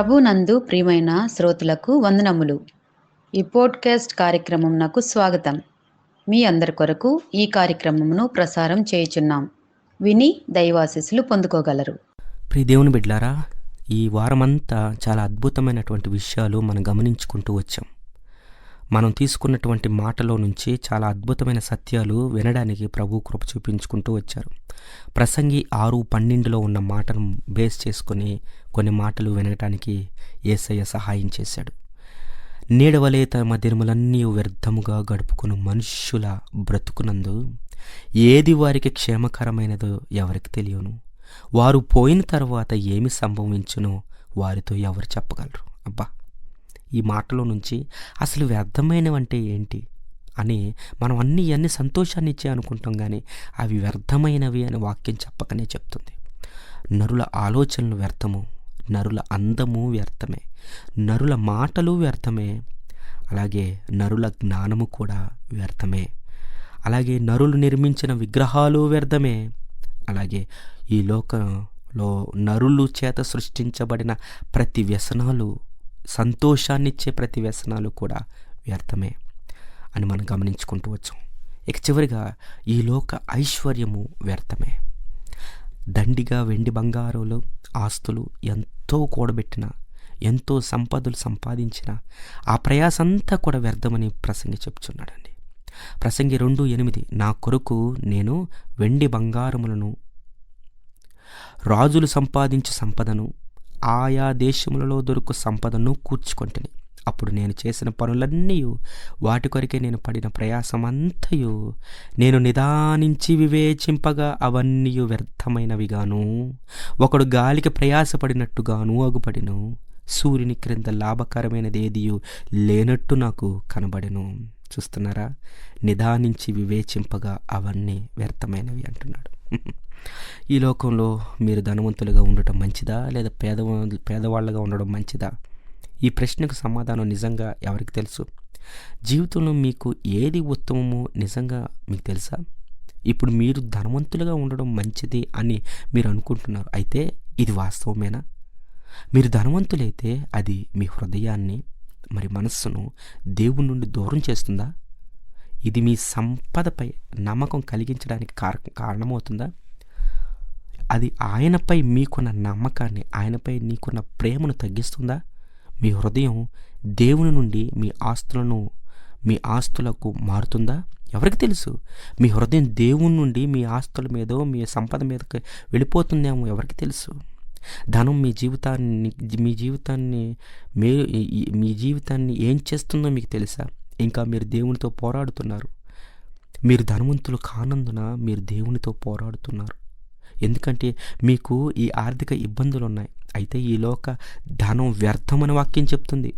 ప్రభునందు ప్రియమైన శ్రోతలకు వందనములు. ఈ పోడ్కాస్ట్ కార్యక్రమం నాకు స్వాగతం. మీ అందరి కొరకు ఈ కార్యక్రమమును ప్రసారం చేయుచున్నాం. విని దైవాశీస్సులు పొందుకోగలరు. ప్రియ దేవుని బిడ్లారా ఈ వారమంతా చాలా అద్భుతమైనటువంటి విషయాలు మనం గమనించుకుంటూ వచ్చాం. మనం తీసుకున్నటువంటి మాటలో నుంచి చాలా అద్భుతమైన సత్యాలు వినడానికి ప్రభు కృప చూపించుకుంటూ వచ్చారు. ప్రసంగి ఆరు పన్నెండులో ఉన్న మాటను బేస్ చేసుకొని కొన్ని మాటలు వినడానికి ఏసయ్య సహాయం చేశాడు. నీడవలే తమ దినములన్నీ వ్యర్థముగా గడుపుకుని మనుష్యుల బ్రతుకునందు ఏది వారికి క్షేమకరమైనదో ఎవరికి తెలియను. వారు పోయిన తర్వాత ఏమి సంభవించునో వారితో ఎవరు చెప్పగలరు? అబ్బా! ఈ మాటలో నుంచి అసలు వ్యర్థమైనవంటే ఏంటి? అని మనం అన్ని అన్ని సంతోషాన్ని ఇచ్చే అనుకుంటాం కానీ అవి వ్యర్థమైనవి అని వాక్యం చెప్పకనే చెప్తుంది. నరుల ఆలోచనలు వ్యర్థము నరుల అందము వ్యర్థమే నరుల మాటలు వ్యర్థమే అలాగే నరుల జ్ఞానము కూడా వ్యర్థమే అలాగే నరులు నిర్మించిన విగ్రహాలు వ్యర్థమే అలాగే ఈ లోకంలో నరులు చేత సృష్టించబడిన ప్రతి వ్యసనాలు సంతోషాన్నిచ్చే ప్రతి వ్యసనాలు కూడా వ్యర్థమే అని మనం గమనించుకుంటూ వచ్చాం. ఇక చివరిగా ఈ లోక ఐశ్వర్యము వ్యర్థమే. దండిగా వెండి బంగారులు ఆస్తులు ఎంతో కూడబెట్టిన ఎంతో సంపదలు సంపాదించిన ఆ ప్రయాసంతా కూడా వ్యర్థమని ప్రసంగి చెప్తున్నాడండి. ప్రసంగి రెండు ఎనిమిది నా కొరకు నేను వెండి బంగారములను రాజులు సంపాదించు సంపదను ఆయా దేశములలో దొరుకు సంపదను కూర్చుకొంటిని. అప్పుడు నేను చేసిన పనులన్నీ వాటి కొరకే నేను పడిన ప్రయాసమంతయు నేను నిదానించి వివేచింపగా అవన్నీ వ్యర్థమైనవిగాను. ఒకడు గాలికి ప్రయాసపడినట్టుగాను అగుపడిను. సూర్యుని క్రింద లాభకరమైనది ఏదియు లేనట్టు నాకు కనబడెను. చూస్తున్నారా? నిదానించి వివేచింపగా అవన్నీ వ్యర్థమైనవి అంటున్నాడు. ఈ లోకంలో మీరు ధనవంతులుగా ఉండటం మంచిదా? లేదా పేదవా పేదవాళ్ళగా ఉండడం మంచిదా? ఈ ప్రశ్నకు సమాధానం నిజంగా ఎవరికి తెలుసు? జీవితంలో మీకు ఏది ఉత్తమమో నిజంగా మీకు తెలుసా? ఇప్పుడు మీరు ధనవంతులుగా ఉండడం మంచిది అని మీరు అనుకుంటున్నారు. అయితే ఇది వాస్తవమేనా? మీరు ధనవంతులైతే అది మీ హృదయాన్ని మరి మనస్సును దేవుని నుండి దూరం చేస్తుందా? ఇది మీ సంపదపై నమ్మకం కలిగించడానికి కార కారణమవుతుందా? అది ఆయనపై మీకున్న నమ్మకాన్ని ఆయనపై నీకున్న ప్రేమను తగ్గిస్తుందా? మీ హృదయం దేవుని నుండి మీ ఆస్తులను మీ ఆస్తులకు మారుతుందా? ఎవరికి తెలుసు? మీ హృదయం దేవుని నుండి మీ ఆస్తుల మీదో మీ సంపద మీదకి వెళ్ళిపోతుందేమో ఎవరికి తెలుసు? ధనం మీ జీవితాన్ని మీ జీవితాన్ని మీ మీ జీవితాన్ని ఏం చేస్తుందో మీకు తెలుసా? ఇంకా మీరు దేవునితో పోరాడుతున్నారు. మీరు ధనవంతులు కానందున మీరు దేవునితో పోరాడుతున్నారు. ఎందుకంటే మీకు ఈ ఆర్థిక ఇబ్బందులు ఉన్నాయి అయితే ఈ లోక ధనం వ్యర్థమని వాక్యం చెప్తుంది.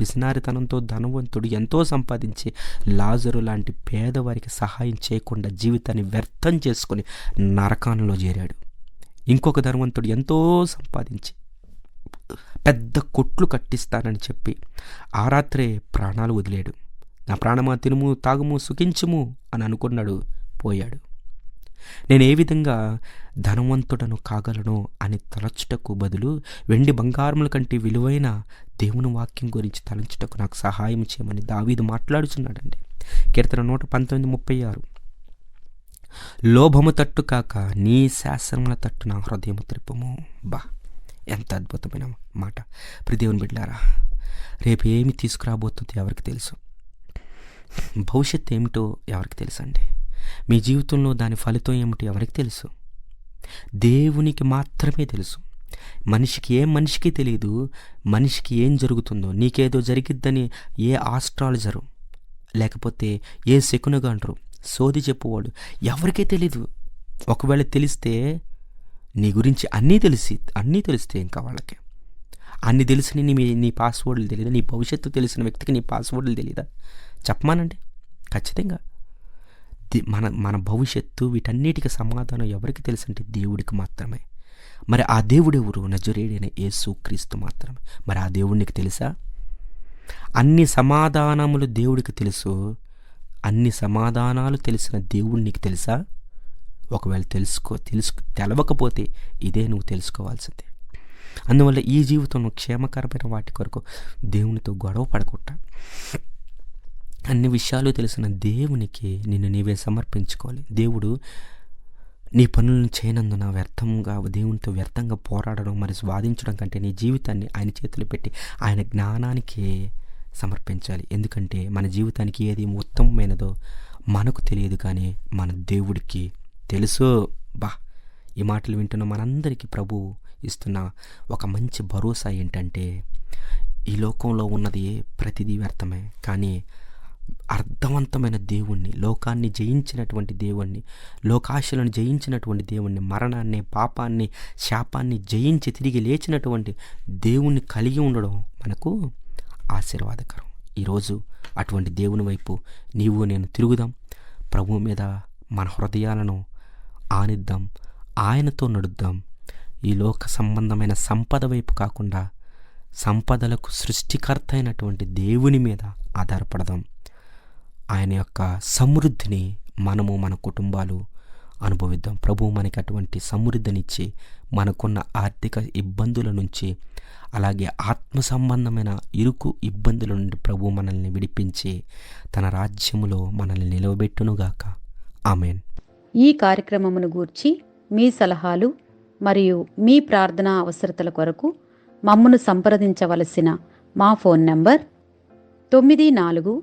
పిసినారితనంతో ధనవంతుడు ఎంతో సంపాదించి లాజరు లాంటి పేదవారికి సహాయం చేయకుండా జీవితాన్ని వ్యర్థం చేసుకుని నరకానంలో చేరాడు. ఇంకొక ధనవంతుడు ఎంతో సంపాదించి పెద్ద కొట్లు కట్టిస్తానని చెప్పి ఆ రాత్రే ప్రాణాలు వదిలేడు. నా ప్రాణమా తినుము తాగుము సుఖించుము అని అనుకున్నాడు పోయాడు. నేను ఏ విధంగా ధనవంతుడను కాగలను అని తలచుటకు బదులు వెండి బంగారముల కంటే విలువైన దేవుని వాక్యం గురించి తలంచుటకు నాకు సహాయం చేయమని దావీదు మాట్లాడుచున్నాడండి. కీర్తన నూట పంతొమ్మిది ముప్పై ఆరు. లోభము తట్టు కాక నీ శాసనముల తట్టు నా హృదయము త్రిప్పము. బా ఎంత అద్భుతమైన మాట. ప్రదేవుని బిడ్డారా రేపు ఏమి తీసుకురాబోతుందో ఎవరికి తెలుసు. భవిష్యత్తు ఏమిటో ఎవరికి తెలుసండి? మీ జీవితంలో దాని ఫలితం ఏమిటో ఎవరికి తెలుసు? దేవునికి మాత్రమే తెలుసు. మనిషికి ఏ మనిషికి తెలియదు మనిషికి ఏం జరుగుతుందో నీకేదో జరిగిద్దని ఏ ఆస్ట్రాలజరు లేకపోతే ఏ శకునగాండ్రు సోది చెప్పువాడు ఎవరికీ తెలీదు. ఒకవేళ తెలిస్తే నీ గురించి అన్నీ తెలిసి అన్నీ తెలిస్తే ఇంకా వాళ్ళకి. అన్ని తెలిసిన నీ నీ పాస్వర్డ్లు తెలియదా నీ భవిష్యత్తు తెలిసిన వ్యక్తికి నీ పాస్వర్డ్లు తెలియదా చెప్పమానండి? ఖచ్చితంగా. మన మన భవిష్యత్తు వీటన్నిటికీ సమాధానం ఎవరికి తెలుసంటే దేవుడికి మాత్రమే. మరి ఆ దేవుడెవరు? నజరేడైన యేసు క్రీస్తు మాత్రమే. మరి ఆ దేవుడికి తెలుసా? అన్ని సమాధానములు దేవుడికి తెలుసు. అన్ని సమాధానాలు తెలిసిన దేవుడు నీకు తెలుసా? ఒకవేళ తెలుసుకో తెలుసు తెలవకపోతే ఇదే నువ్వు తెలుసుకోవాల్సిందే. అందువల్ల ఈ జీవితంలో క్షేమకరమైన వాటి కొరకు దేవునితో గొడవ పడకుండా అన్ని విషయాలు తెలిసిన దేవునికి నిన్ను నీవే సమర్పించుకోవాలి. దేవుడు నీ పనులను చేయనందున వ్యర్థంగా దేవునితో వ్యర్థంగా పోరాడడం మరి వాదించడం కంటే నీ జీవితాన్ని ఆయన చేతులు పెట్టి ఆయన జ్ఞానానికి సమర్పించాలి. ఎందుకంటే మన జీవితానికి ఏది ఉత్తమమైనదో మనకు తెలియదు కానీ మన దేవుడికి తెలుసు. బా ఈ మాటలు వింటున్న మనందరికీ ప్రభు ఇస్తున్న ఒక మంచి భరోసా ఏంటంటే ఈ లోకంలో ఉన్నది ప్రతిదీ వ్యర్థమే. కానీ అర్థవంతమైన దేవుణ్ణి లోకాన్ని జయించినటువంటి దేవుణ్ణి లోకాశలను జయించినటువంటి దేవుణ్ణి మరణాన్ని పాపాన్ని శాపాన్ని జయించి తిరిగి లేచినటువంటి దేవుణ్ణి కలిగి ఉండడం మనకు ఆశీర్వాదకరం. ఈరోజు అటువంటి దేవుని వైపు నీవు నేను తిరుగుదాం. ప్రభు మీద మన హృదయాలను ఆనిద్దాం. ఆయనతో నడుద్దాం. ఈ లోక సంబంధమైన సంపద వైపు కాకుండా సంపదలకు సృష్టికర్త అయినటువంటి దేవుని మీద ఆధారపడదాం. ఆయన యొక్క సమృద్ధిని మనము మన కుటుంబాలు అనుభవిద్దాం. ప్రభు మనకి అటువంటి సమృద్ధినిచ్చి మనకున్న ఆర్థిక ఇబ్బందుల నుంచి అలాగే ఆత్మ సంబంధమైన ఇరుకు ఇబ్బందుల నుండి ప్రభు మనల్ని విడిపించి తన రాజ్యములో మనల్ని నిలవబెట్టునుగాక. ఆమెన్. ఈ కార్యక్రమమును గూర్చి మీ సలహాలు మరియు మీ ప్రార్థనా అవసరతల కొరకు మమ్మను సంప్రదించవలసిన మా ఫోన్ నంబర్ తొమ్మిది నాలుగు